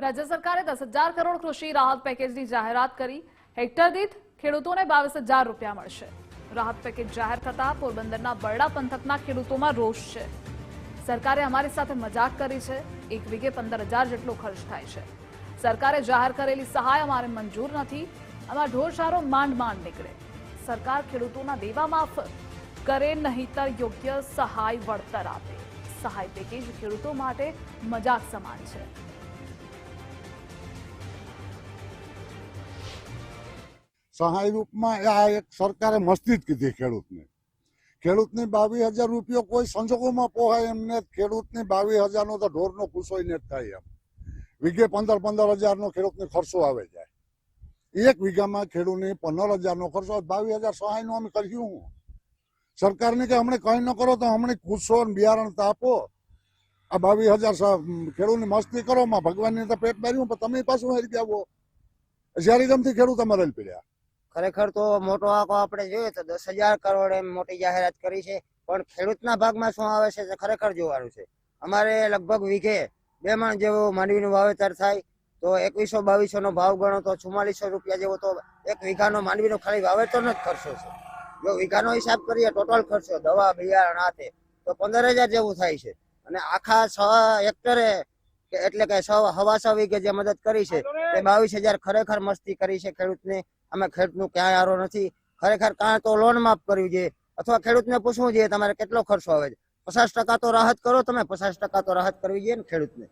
રાજ્ય સરકારે દસ હજાર કરોડ કૃષિ રાહત પેકેજની જાહેરાત કરી. હેક્ટર દીઠ ખેડૂતોને બાવીસ હજાર રૂપિયા મળશે. રાહત પેકેજ જાહેર થતા પોરબંદરના બરડા પંથકના ખેડૂતોમાં રોષ છે. સરકારે અમારી સાથે મજાક કરી છે. એક વીઘે પંદર હજાર જેટલો ખર્ચ થાય છે. સરકારે જાહેર કરેલી સહાય અમારે મંજૂર નથી. આમાં ઢોરશારો માંડ માંડ નીકળે. સરકાર ખેડૂતોના દેવા માફ કરે નહીતર યોગ્ય સહાય વળતર આપે. સહાય પેકેજ ખેડૂતો માટે મજાક સમાન છે. સહાય રૂપમાં આ એક સરકારે મસ્તી જ કીધી ખેડૂતને. ખેડૂતની બાવીસ હજાર રૂપિયો કોઈ સંજોગોમાં પોહાય એમને ખેડૂતને બાવીસ હજારનો તો ઢોરનો કુસોઈને જ થાય એમ. વીઘે પંદર પંદર હજારનો ખેડૂતને ખર્ચો આવે જાય. એક વીઘામાં ખેડૂતને પંદર હજારનો ખર્ચો બાવીસ હજાર સહાયનો અમે કર્યું હું. સરકારને કે હમણે કંઈ ન કરો તો હમણે કુસો બિયારણ તો આપો. આ બાવીસ હજાર ખેડૂતની મસ્તી કરો. માં ભગવાનને તો પેટ માર્યું પણ તમે પાછું હારી આવો જ્યારે ગમથી ખેડૂત અમારે પડ્યા. ખરેખર તો મોટો આંકો આપણે જોઈએ તો દસ હજાર કરોડ એમ મોટી જાહેરાત કરી છે. પણ ખેડૂતના ભાગમાં શું આવે છે તે ખરેખર જોવાનું છે. અમારે લગભગ વીઘે બે મણ જેવું માંડવીનું વાવેતર થાય તો એકવીસો બાવીસો નો ભાવ ગણો તો ચુમ્માલીસો રૂપિયા જેવો તો એક વીઘાનો માંડવીનો ખાલી વાવેતરનો જ ખર્ચો છે. જો વીઘાનો હિસાબ કરીએ ટોટલ ખર્ચો દવા બિયારણ આ તે તો પંદર હજાર જેવું થાય છે. અને આખા છ હેક્ટરે એટલે કે સો હવા સો વીઘે જે મદદ કરી છે તે બાવીસ હજાર ખરેખર મસ્તી કરી છે ખેડૂતને. અમે ખેડૂતનું ક્યાંય આરો નથી. ખરેખર કાં તો લોન માફ કરવી જોઈએ. અથવા ખેડૂતને પૂછવું જોઈએ, તમારે કેટલો ખર્ચો આવે છે? પચાસ ટકા તો રાહત કરો, તમે પચાસ ટકા તો રાહત કરવી જોઈએ ને ખેડૂતને.